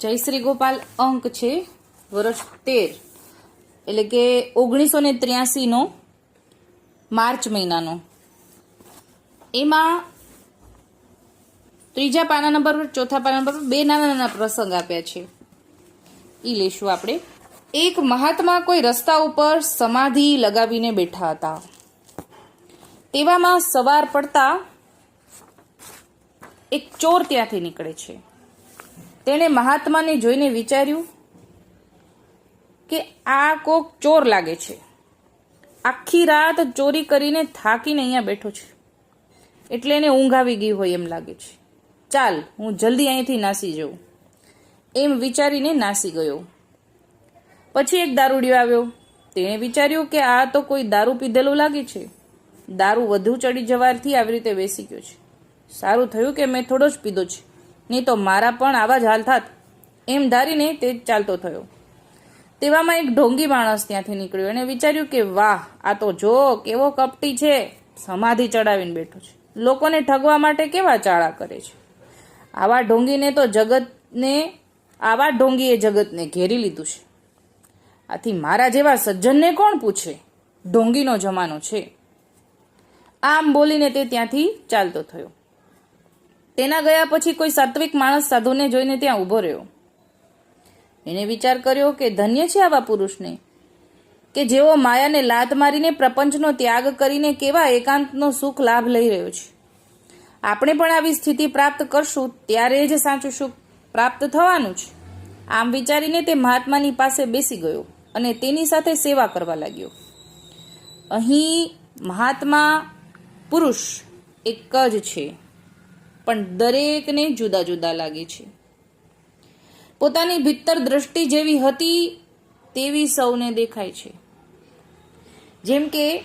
જયશ્રી ગોપાલ અંક છે વર્ષ તેર. એટલે કે ઓગણીસો ને ત્ર્યાસીનો માર્ચ મહિનાનો. એમાં ત્રીજા પાના નંબર પર, ચોથા પાના નંબર પર બે નાના નાના પ્રસંગ આપ્યા છે. એ લેશું આપણે. એક મહાત્મા કોઈ રસ્તા ઉપર સમાધિ લગાવીને બેઠા હતા. તેવામાં સવાર પડતા એક ચોર ત્યાંથી નીકળે છે. તેણે મહાત્માને જોઈને વિચાર્યું કે આ કોક ચોર લાગે છે. આખી રાત ચોરી કરીને થાકીને અહીંયા બેઠો છે. એટલે એને ઊંઘ આવી ગઈ હોય એમ લાગે છે. ચાલ, હું જલ્દી અહીંથી નાસી જાઉં. એમ વિચારીને નાસી ગયો. પછી એક દારૂડિયો આવ્યો. તેણે વિચાર્યું કે આ તો કોઈ દારૂ પીધેલું લાગે છે. દારૂ વધુ ચડી જવાથી આવી રીતે બેસી ગયો છે. સારું થયું કે મેં થોડો જ પીધો છે. નહીં તો મારા પણ આવા જ હાલ થાત. એમ ધારીને તે ચાલતો થયો. તેવામાં એક ઢોંગી માણસ ત્યાંથી નીકળ્યો અને વિચાર્યું કે, વાહ, આ તો જો કેવો કપટી છે. સમાધિ ચડાવીને બેઠો છે. લોકોને ઠગવા માટે કેવા ચાળા કરે છે? આવા ઢોંગીને તો જગતને, આવા ઢોંગીએ જગતને ઘેરી લીધું છે. આથી મારા જેવા સજ્જનને કોણ પૂછે? ઢોંગીનો જમાનો છે. આમ બોલીને તે ત્યાંથી ચાલતો થયો. તેના ગયા પછી કોઈ સાત્વિક માણસ સાધુને જોઈને ત્યાં ઊભો રહ્યો. એને વિચાર કર્યો કે ધન્ય છે આવા પુરુષને, કે જેઓ માયાને લાત મારીને પ્રપંચનો ત્યાગ કરીને કેવા એકાંતનો સુખ લાભ લઈ રહ્યો છે. આપણે પણ આવી સ્થિતિ પ્રાપ્ત કરશું, ત્યારે જ સાચું સુખ પ્રાપ્ત થવાનું છે. આમ વિચારીને તે મહાત્માની પાસે બેસી ગયો અને તેની સાથે સેવા કરવા લાગ્યો. અહીં મહાત્મા પુરુષ એક જ છે. પણ દરેકને જુદા જુદા લાગે છે. પોતાની ભીતર દ્રષ્ટિ જેવી હતી તેવી સૌને દેખાય છે. જેમ કે,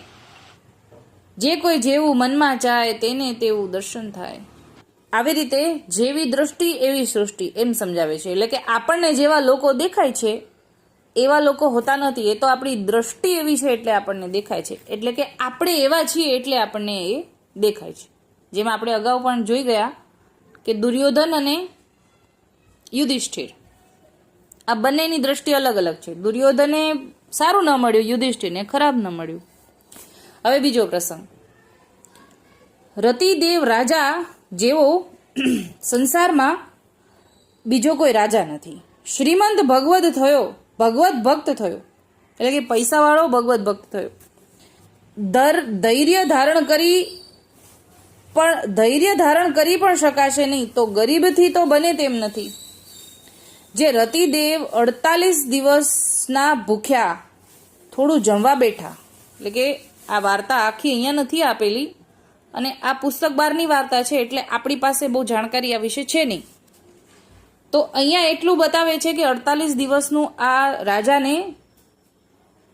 જે કોઈ જેવું મનમાં ચાહે તેને તેવું દર્શન થાય. આવી રીતે જેવી દ્રષ્ટિ એવી સૃષ્ટિ એમ સમજાવે છે. એટલે કે આપણને જેવા લોકો દેખાય છે, એવા લોકો હોતા નથી. એ તો આપણી દ્રષ્ટિ એવી છે એટલે આપણને દેખાય છે. એટલે કે આપણે એવા છીએ એટલે આપણને એ દેખાય છે. જેમ આપણે અગાઉ પણ જોઈ ગયા કે દુર્યોધન અને યુધિષ્ઠિર. આ બંનેની દ્રષ્ટિ અલગ અલગ છે. દુર્યોધને સારું ન મળ્યું, યુધિષ્ઠિરને ખરાબ ન મળ્યું. હવે બીજો પ્રસંગ. રતિદેવ રાજા જેવો સંસારમાં બીજો કોઈ રાજા નથી. શ્રીમંત ભગવદ થયો ભગવત ભક્ત થયો. એટલે કે પૈસાવાળો ભગવત ભક્ત થયો. દર ધૈર્ય ધારણ કરી પણ ધૈર્ય ધારણ કરી પણ શકાશે નહીં, તો ગરીબથી તો બને તેમ નથી. જે રતિદેવ અડતાલીસ દિવસના ભૂખ્યા, થોડું જમવા બેઠા, એટલે કે આ વાર્તા આખી અહીંયા નથી આપેલી, અને આ પુસ્તક બહારની વાર્તા છે, એટલે આપણી પાસે બહુ જાણકારી આ વિશે છે નહીં. તો અહીંયા એટલું બતાવે છે કે અડતાલીસ દિવસનું આ રાજાને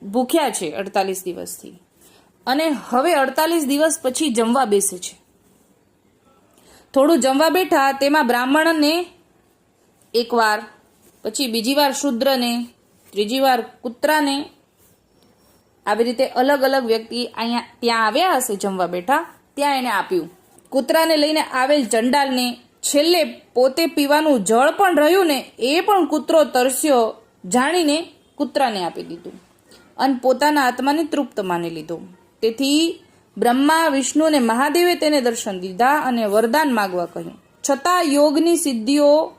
ભૂખ્યા છે, અડતાલીસ દિવસથી. અને હવે અડતાલીસ દિવસ પછી જમવા બેસે છે. થોડું જમવા બેઠા, તેમાં બ્રાહ્મણને એકવાર, પછી બીજી વાર શુદ્રને, ત્રીજી વાર કૂતરાને, આવી રીતે અલગ અલગ વ્યક્તિ અહીંયા ત્યાં આવ્યા હશે જમવા બેઠા, ત્યાં એને આપ્યું. કૂતરાને લઈને આવેલ ચંડાલને છેલ્લે પોતે પીવાનું જળ પણ રહ્યું ને એ પણ કૂતરો તરસ્યો જાણીને કૂતરાને આપી દીધું અને પોતાના આત્માને તૃપ્ત માની લીધો. તેથી બ્રહ્મા, વિષ્ણુ અને મહાદેવે તેને દર્શન દીધા અને વરદાન માગવા કહ્યું. છતાં યોગની સિદ્ધિઓ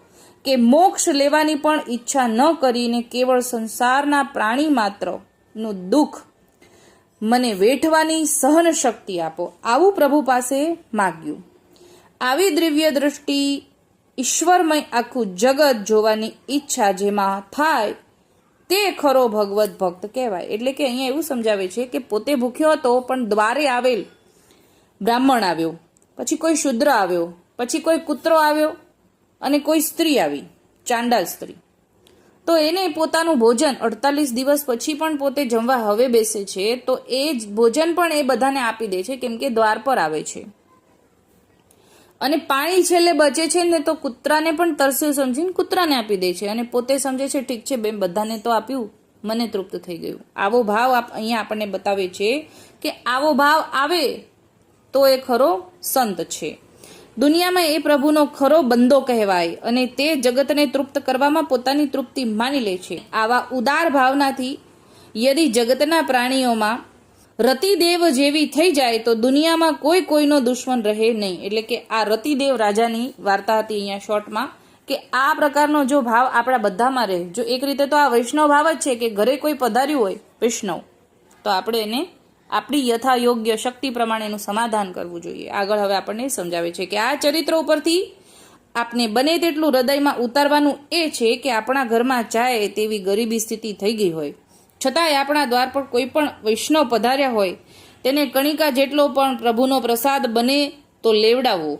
કે મોક્ષ લેવાની પણ ઈચ્છા ન કરીને કેવળ સંસારના પ્રાણી માત્રનું દુઃખ મને વેઠવાની સહન શક્તિ આપો, આવું પ્રભુ પાસે માગ્યું. આવી દિવ્ય દ્રષ્ટિ ઈશ્વરમય આખું જગત જોવાની ઈચ્છા જેમાં થાય તે ખરો ભગવત ભક્ત કહેવાય. એટલે કે અહીંયા એવું સમજાવે છે કે પોતે ભૂખ્યો હતો, પણ દ્વારે આવેલ બ્રાહ્મણ આવ્યો. પછી કોઈ શુદ્ર આવ્યો. પછી કોઈ કૂતરો આવ્યો અને કોઈ સ્ત્રી આવી, ચાંડાલ સ્ત્રી. તો એને પોતાનું ભોજન અડતાલીસ દિવસ પછી પણ પોતે જમવા હવે બેસે છે, તો એ જ ભોજન પણ એ બધાને આપી દે છે, કેમ કે દ્વાર પર આવે છે. અને પાણી છેલ્લે બચે છે ને તો કૂતરાને પણ તરસ્યું સમજીને કૂતરાને આપી દે છે. અને પોતે સમજે છે, ઠીક છે બેન, બધાને તો આપ્યું. મને તૃપ્ત થઈ ગયું. આવો ભાવ અહીંયા આપણને બતાવે છે કે આવો ભાવ આવે તો એ ખરો સંત છે. દુનિયામાં એ પ્રભુનો ખરો બંદો કહેવાય અને તે જગતને તૃપ્ત કરવામાં પોતાની તૃપ્તિ માની લે છે. આવા ઉદાર ભાવનાથી યદિ જગતના પ્રાણીઓમાં રતિદેવ જેવી થઈ જાય તો દુનિયામાં કોઈ કોઈનો દુશ્મન રહે નહીં. એટલે કે આ રતિદેવ રાજાની વાર્તા હતી અહીંયા શોર્ટમાં કે આ પ્રકારનો જો ભાવ આપણા બધામાં રહે. જો એક રીતે તો આ વૈષ્ણવ ભાવ જ છે કે ઘરે કોઈ પધાર્યું હોય વૈષ્ણવ, તો આપણે એને આપણી યથા યોગ્ય શક્તિ પ્રમાણેનું સમાધાન કરવું જોઈએ. આગળ હવે આપણને સમજાવે છે કે આ ચરિત્ર ઉપરથી આપને બને તેટલું હૃદયમાં ઉતારવાનું એ છે કે આપણા ઘરમાં જાય તેવી ગરીબી સ્થિતિ થઈ ગઈ હોય. છતાંય આપણા દ્વાર પર કોઈ પણ વૈષ્ણવ પધાર્યા હોય, તેને કણિકા જેટલો પણ પ્રભુનો પ્રસાદ બને તો લેવડાવવો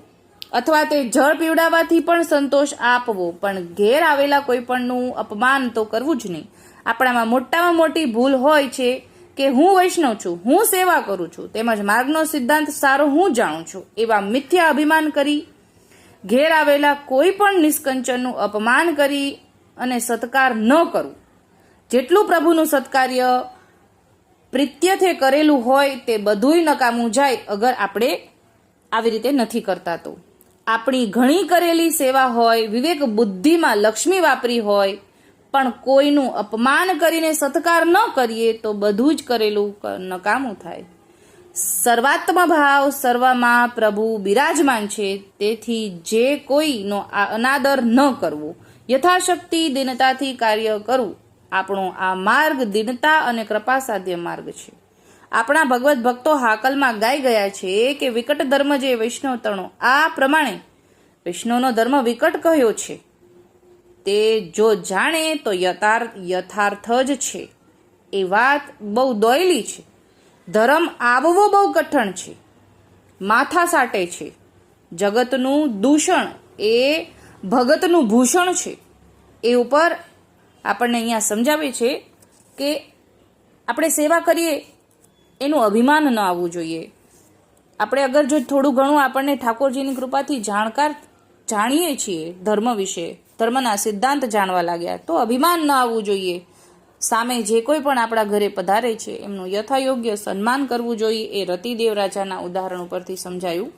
અથવા તે જળ પીવડાવવાથી પણ સંતોષ આપવો, પણ ઘેર આવેલા કોઈ પણનું અપમાન તો કરવું જ નહીં. આપણામાં મોટામાં મોટી ભૂલ હોય છે કે હું વૈષ્ણવ છું, હું સેવા કરું છું, તેમજ માર્ગનો સિદ્ધાંત સારો હું જાણું છું, એવા મિથ્યા અભિમાન કરી, ઘેર આવેલા કોઈ પણ નિષ્કંચનનું અપમાન કરી અને સત્કાર ન કરવું જેટલું પ્રભુનું સત્કાર્ય પ્રિત્યથે કરેલું હોય તે બધુંય નકામું જાય, અગર આપણે આવી રીતે નથી કરતા તો. આપણી ઘણી કરેલી સેવા હોય, વિવેક બુદ્ધિમાં લક્ષ્મી વાપરી હોય, પણ કોઈનું અપમાન કરીને સત્કાર ન કરીએ તો બધું જ કરેલું નકામું થાય. સર્વાત્મ ભાવ સર્વમાં પ્રભુ બિરાજમાન છે, તેથી જે કોઈનો અનાદર ન કરવો, યથાશક્તિ દિનતાથી કાર્ય કરવું આપણો આ માર્ગ દિનતા અને કૃપા સાધ્ય માર્ગ છે. આપણા ભગવત ભક્તો હાકલમાં ગાઈ ગયા છે કે વિકટ ધર્મ જે વૈષ્ણવ તણો, આ પ્રમાણે વિષ્ણુનો ધર્મ વિકટ કહ્યો છે? તે જો જાણે તો યથાર્થ યથાર્થ જ છે. એ વાત બહુ દોયલી છે. ધર્મ આવવો બહુ કઠણ છે. માથા સાટે છે. જગતનું દૂષણ એ ભગતનું ભૂષણ છે. એ ઉપર આપણને અહીંયા સમજાવે છે કે આપણે સેવા કરીએ, એનું અભિમાન ન આવવું જોઈએ. આપણે અગર જો થોડું ઘણું આપણને ઠાકોરજીની કૃપાથી જાણકાર જાણીએ છીએ ધર્મ વિશે, ધર્મના સિદ્ધાંત જાણવા લાગ્યા, તો અભિમાન ન આવવું જોઈએ. સામે જે કોઈ પણ આપણા ઘરે પધારે છે, એમનું યથાયોગ્ય સન્માન કરવું જોઈએ, એ રતિદેવ રાજાના ઉદાહરણ ઉપરથી સમજાયું.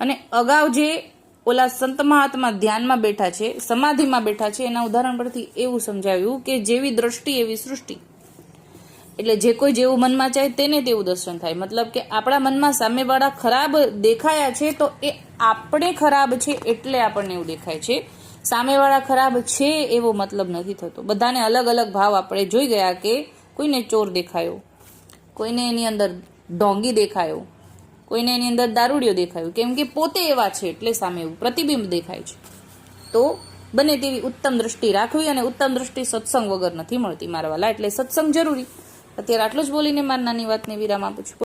અને અગાઉ જે ઓલા સંત મહાત્મા ધ્યાનમાં બેઠા છે, સમાધિમાં બેઠા છે, એના ઉદાહરણ પરથી એવું સમજાવ્યું કે જેવી દ્રષ્ટિ એવી સૃષ્ટિ. એટલે જે કોઈ જેવું મનમાં ચાહે તેને તેવું દર્શન થાય. મતલબ કે આપણા મનમાં સામેવાળા ખરાબ દેખાયા છે તો એ આપણે ખરાબ છે એટલે આપણને એવું દેખાય છે. સામેવાળા ખરાબ છે એવો મતલબ નથી થતો. બધાને અલગ અલગ ભાવ આપણે જોઈ ગયા કે કોઈને ચોર દેખાયો, કોઈને એની અંદર ઢોંગી દેખાયો કોઈને એની અંદર દારૂડિયો દેખાયો. કેમ કે પોતે એવા છે, એટલે સામે એવું પ્રતિબિંબ દેખાય છે. તો બને તેવી ઉત્તમ દ્રષ્ટિ રાખવી અને ઉત્તમ દ્રષ્ટિ સત્સંગ વગર નથી મળતી મારા વાલા. એટલે સત્સંગ જરૂરી. અત્યારે આટલું જ બોલીને મારી નાની વાતને વિરામ આપું છું.